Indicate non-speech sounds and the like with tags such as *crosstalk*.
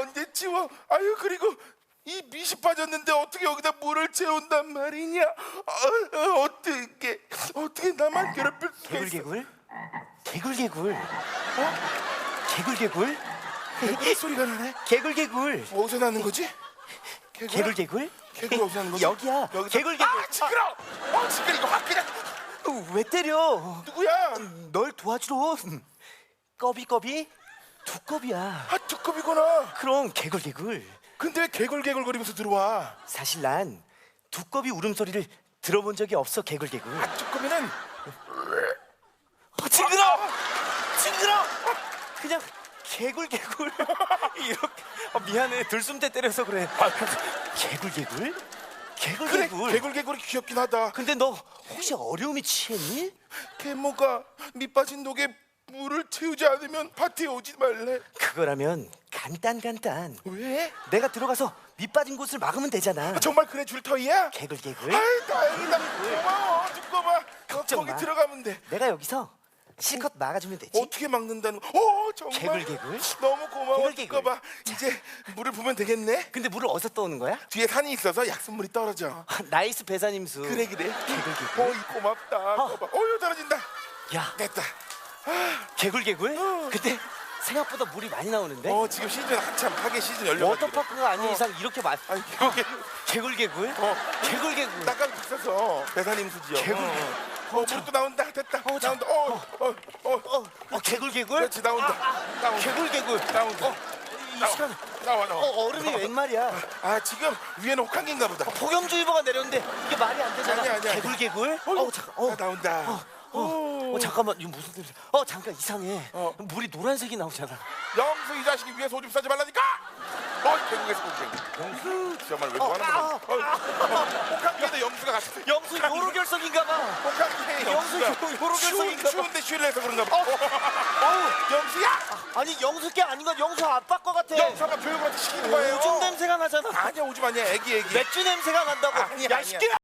언제 치워? 아유 그리고 이 밑이 빠졌는데 어떻게 여기다 물을 채운단 말이냐? 아, 어, 어떻게 어떻게 나만 괴롭힐 수가 있어? 개굴개굴? 개굴개굴? 어? 개굴개굴? 개구리 소리가 나네. 개굴개굴? 어디서 나는 거지? 개구리? 개굴개굴? 개구리 어디서 나는 거지? 여기야. 여기서- 개굴개굴. 아 시끄러! 아 시끄러 이거 확 그냥 어, 왜 때려? 누구야? 널 도와주러. 꺼비꺼비? 두꺼비야. 아 두꺼비구나. 그럼 개굴개굴. 근데 왜 개굴개굴 거리면서 들어와? 사실 난 두꺼비 울음소리를 들어본 적이 없어 개굴개굴. 아 두꺼비는 어, 징그러! 징그러! 그냥 개굴개굴 *laughs* 이렇게 어, 미안해 들숨대 때려서 그래 개굴개굴? 그래 개굴개굴 개굴개굴이 귀엽긴 하다. 근데 너 혹시 어려움이 취했니? 개모가 밑 빠진 독에 물을 채우지 않으면 밭에 오지 말래. 그거라면 간단 간단 왜? 내가 들어가서 밑 빠진 곳을 막으면 되잖아 아, 정말 그래 줄 터이야? 개굴개굴 아이 다행이다. 고마워 두꺼봐. 너 걱정 거기 마. 들어가면 돼. 내가 여기서 실컷 막아주면 되지 어떻게 막는다는 거? 오 정말. 개굴개굴? 너무 고마워 개굴개굴. 두꺼봐. 이제 물을 부으면 되겠네. 근데 물을 어디서 떠오는 거야? 뒤에 산이 있어서 약수물이 떨어져. *laughs* 나이스 배사님수 그래 그래. 개굴개굴 어이 고맙다. 거봐. 어유 떨어진다. 야 됐다. 개굴개굴? 근데 생각보다 물이 많이 나오는데 어 지금 시즌 한참 하계 시즌 열려. 워터파크가 아닌 어. 이상 이렇게 많 아니 개굴 개굴개굴? 어. 개굴개굴 땅값 비싸서 배사님 수지요. 개굴. 어, 어, 또 나온다. 됐다. 어, 자. 나온다. 어, 어, 어, 어, 어 개굴개굴? 그렇지 나온다. 나온다. 개굴개굴 나온다. 어, 이 시간 나와 나와. 어, 얼음이 웬 말이야 아 지금 위에는 혹한기인가 보다. 폭염주의보가 내렸는데 이게 말이 안 되잖아 아니야, 아니야. 개굴개굴? 어, 어, 잠깐 어, 아, 나온다. 어, 어, 어, 잠깐만 이거 무슨 소리야 어 잠깐 이상해 어. 물이 노란색이 나오잖아 영수 이 자식이 위에서 오줌 싸지 말라니까. 어 개국에서 본 영수 정말 왜 뭐하는 거야? 아, 어, 혹한기에도 영수가 같이. 영수 요로 결석인가 봐 혹한기에 영수 영수가. 요- 요로 추운, 결석인가 봐 추운데 쉬려서 그런가 봐. 어우 영수야. 아니 영수 게 아닌 건 영수 아빠 거 같아 영수가 교육을 시키는 거예요. 오줌 냄새가 나잖아 아니야 오줌 아니야 애기 애기. 맥주 냄새가 난다고 아니야, 야 아니야. 시끼야